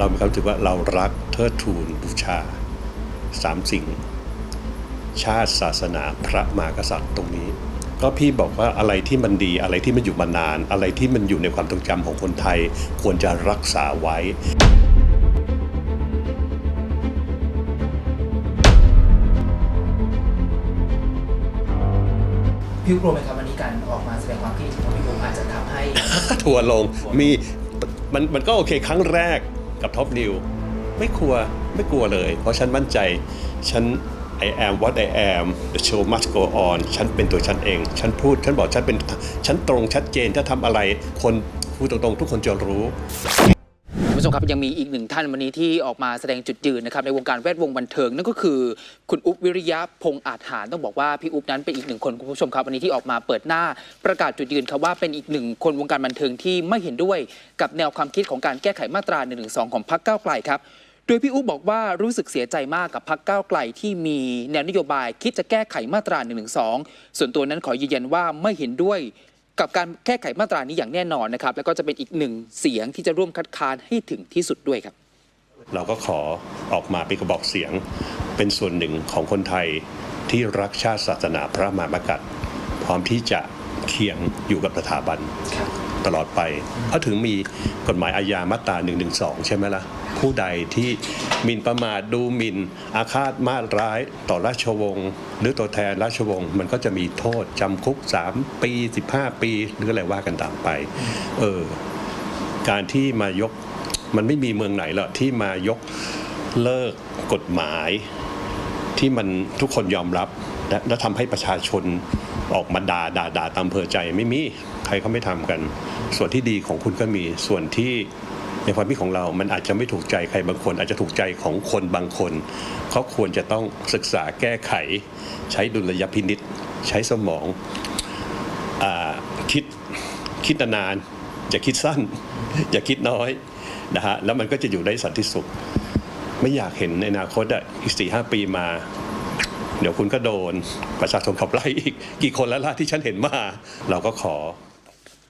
เรามีความรู้สึกว่าเรารักเทิดทูนบูชาสามสิ่ง ชาติศาสนาพระมหากษัตริย์ตรงนี้ ก็พี่บอกว่าอะไรที่มันดีอะไรที่มันอยู่มานาน อะไรที่มันอยู่ในความทรงจำของคนไทย ควรจะรักษาไว้พี่กลัวไหมครับวันนี้การออกมาแสดงความคิดเห็นของพี่กอาจจะทำให้ ทัวร์ลงมีมันมันก็โอเคครั้งแรก กับท็อปนิวไม่กลัวไม่กลัวเลย เพราะฉันมั่นใจ ฉัน I am what I am the show must go on ฉันเป็นตัวฉันเอง ฉันพูด ฉันบอกฉันเป็น ฉันตรงชัดเจน ถ้าทำอะไร คนพูดตรงๆ ทุกคนจะรู้ ผู้ชมครับยังมีอีกหนึ่งท่านวันนี้ที่ออกมาแสดงจุดยืนนะครับในวงการแวดวงบันเทิงนั่นก็คือ คุณอุ๊บวิริยะพงอาจหารต้องบอกว่าพี่อุ๊บนั้นเป็นอีกหนึ่งคนคุณผู้ชมครับวันนี้ที่ออกมาเปิดหน้าประกาศจุดยืนครับว่าเป็นอีกหนึ่งคนวงการบันเทิงที่ไม่เห็นด้วยกับแนวความคิดของการแก้ไขมาตรา1นึของพรรคก้าวไกลครับโดยพี่อุ๊บบอกว่ารู้สึกเสียใจมากกับพรรคก้าวไกลที่มีแนวนโยบายคิดจะแก้ไขมาตรา1นึส่วนตัวนั้นขอยืนยันว่าไม่เห็นด้วย กับการแก้ไขมาตรานี้อย่างแน่นอนนะครับ แล้วก็จะเป็นอีกหนึ่งเสียงที่จะร่วมคัดค้านให้ถึงที่สุดด้วยครับ เราก็ขอออกมาเป็นกระบอกเสียง เป็นส่วนหนึ่งของคนไทยที่รักชาติศาสนาพระมหากษัตริย์พร้อมที่จะเคียงอยู่กับสถาบัน ตลอดไป เพราะถึงมีกฎหมายอาญามาตรา1นึใช่ไหมล่ะ ผู้ใดที่หมิ่นประมาทดูหมิ่น อาฆาตมาตร้ายต่อราชวงศ์หรือตัวแทนราชวงศ์มันก็จะมีโทษจำคุก 3 ปี 15 ปี หรืออะไรว่ากันตามไป เออ การที่มายกมันไม่มีเมืองไหนหรอกที่มายกเลิกกฎหมาย ที่มันทุกคนยอมรับและและทำให้ประชาชน ออกมาด่าด่าด่าตามเพอใจไม่มีใครเขาไม่ทำกัน ส่วนที่ดีของคุณก็มีส่วนที่ในความคิดของเรา มันอาจจะไม่ถูกใจใครบางคน อาจจะถูกใจของคนบางคนเขาควรจะต้องศึกษาแก้ไข ใช้ดุลยพินิษใช้สมองอคิดคิดนานๆอย่าคิดสั้น อย่าคิดน้อยนะฮะแล้วมันก็จะอยู่ได้สันติสุข ไม่อยากเห็นในอนาคตอะอีกสี่ห้าปีมา เดี๋ยวคุณก็โดนประชาชนขับไล่อีกกี่คนแล้วล่ะที่ฉันเห็นมา เราก็ขอ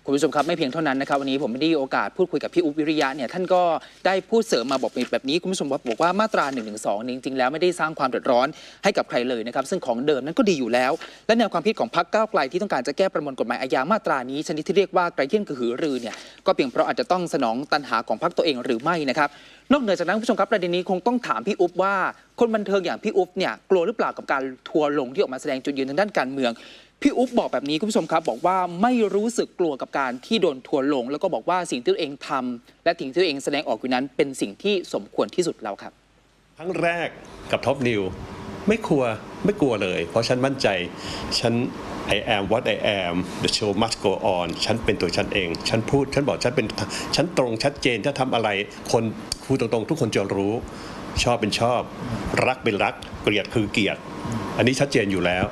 คุณผู้ชมครับไม่เพียงเท่านั้นนะครับวันนี้ผมได้โอกาสพูดคุยกับพี่อุ๊บวิริยะเนี่ยท่านก็ได้พูดเสริมมาบอกแบบนี้คุณผู้ชมบอกว่ามาตรา1นึจริงๆแล้วไม่ได้สร้างความเดือดร้อนให้กับใครเลยนะครับซึ่งของเดิมนั้นก็ดีอยู่แล้ว และแนวความคิดของพรรคก้าวไกลที่ต้องการจะแก้ประมวลกฎหมายอาญามาตรานี้ชนิดที่เรียกว่าไกรเยี่ยนกระหือรือเนี่ยก็เพียงเพราะอาจจะต้องสนองตันหาของพรรคตัวเองหรือไม่นะครับนอกเหนือจากนั้นผู้ชมครับประเด็นนี้คงต้องถามพี่อุ๊บว่าคนบันเทิงอย่างพี่อุ๊บเนี่ยกลัวหรือเปล่ากับการทัวร์ลงที่ออกมาแสดงจุดยืนทางด้านการเมือง พี่อุ๊บบอกแบบนี้คุณผู้ชมครับ บอกว่าไม่รู้สึกกลัวกับการที่โดนทัวร์ลง แล้วก็บอกว่าสิ่งที่ตัวเองทำและสิ่งที่ตัวเองแสดงออกอยู่นั้น เป็นสิ่งที่สมควรที่สุดแล้วครับครั้งแรกกับท็อปนิวไม่กลัวไม่กลัวเลย เพราะฉันมั่นใจ ฉัน I am what I am the show must go on ฉันเป็นตัวฉันเอง ฉันพูด ฉันบอกฉันเป็นฉันตรงชัดเจนถ้าทำอะไรคนพูดตรงๆ ทุกคนจะรู้ ชอบเป็นชอบ รักเป็นรัก เกลียดคือเกลียด อันนี้ชัดเจนอยู่แล้ว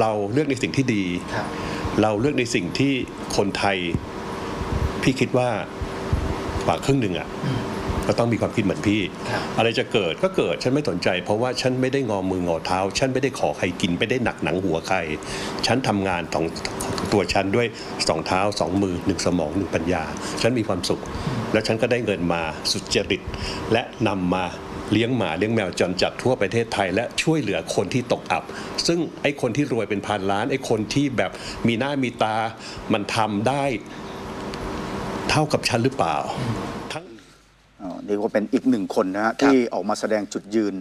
เราเลือกในสิ่งที่ดีครับเราเลือกในสิ่งที่คนไทย พี่คิดว่าฝ่าครึ่งหนึ่งอะก็ต้องมีความคิดเหมือนพี่ครับอะไรจะเกิดก็เกิดฉันไม่สนใจ เพราะว่าฉันไม่ได้งอมืองอเท้า ฉันไม่ได้ขอใครกินไม่ได้หนักหนังหัวใคร ฉันทำงานของตัวฉันด้วยสองเท้าสองมือหนึ่งสมองหนึ่งปัญญา ฉันมีความสุข และฉันก็ได้เงินมาสุจริตและนำมา เลี้ยงหมาเลี้ยงแมวจรจัดทั่วประเทศไทย และช่วยเหลือคนที่ตกอับ ซึ่งไอ้คนที่รวยเป็นพันล้านไอ้คนที่แบบมีหน้ามีตามันทำได้เท่ากับฉันหรือเปล่าทั้งอ๋อนี่ก็เป็นอีกหนึ่งคนนะฮะที่ออกมาแสดงจุดยืน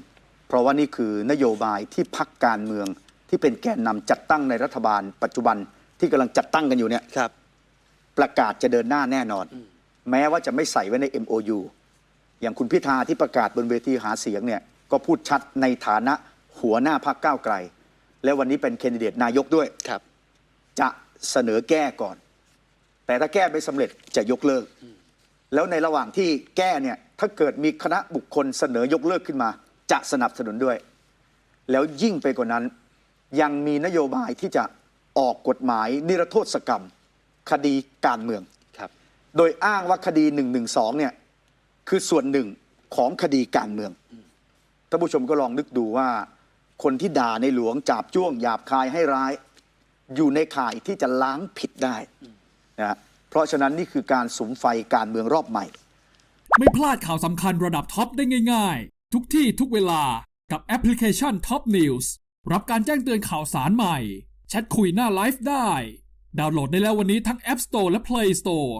เพราะว่านี่คือนโยบายที่พักการเมืองที่เป็นแกนนำจัดตั้งในรัฐบาล ปัจจุบันที่กำลังจัดตั้งกันอยู่เนี่ยครับประกาศจะเดินหน้าแน่นอน แม้ว่าจะไม่ใส่ไว้ใน MOU อย่างคุณพิธาที่ประกาศบนเวทีหาเสียงเนี่ยก็พูดชัดในฐานะหัวหน้าพักก้าวไกล และวันนี้เป็นแคนดิเดตนายกด้วยครับ จะเสนอแก้ก่อน แต่ถ้าแก้ไม่สำเร็จจะยกเลิก แล้วในระหว่างที่แก้เนี่ยถ้าเกิดมีคณะบุคคลเสนอยกเลิกขึ้นมา จะสนับสนุนด้วย แล้วยิ่งไปกว่านั้น ยังมีนโยบายที่จะออกกฎหมายนิรโทษกรรม คดีการเมืองครับโดยอ้างว่าคดี1นึเนี่ย คือส่วนหนึ่งของคดีการเมืองท่านผู้ชมก็ลองนึกดูว่า คนที่ด่าในหลวงจาบจ้วงหยาบคายให้ร้าย อยู่ในข่ายที่จะล้างผิดได้นะฮะเพราะฉะนั้นนี่คือการสุมไฟการเมืองรอบใหม่ ไม่พลาดข่าวสำคัญระดับท็อปได้ง่าย ๆ ทุกที่ทุกเวลากับแอปพลิเคชัน Top News รับการแจ้งเตือนข่าวสารใหม่ แชทคุยหน้าไลฟ์ได้ ดาวน์โหลดได้แล้ววันนี้ทั้ง App Store และ Play Store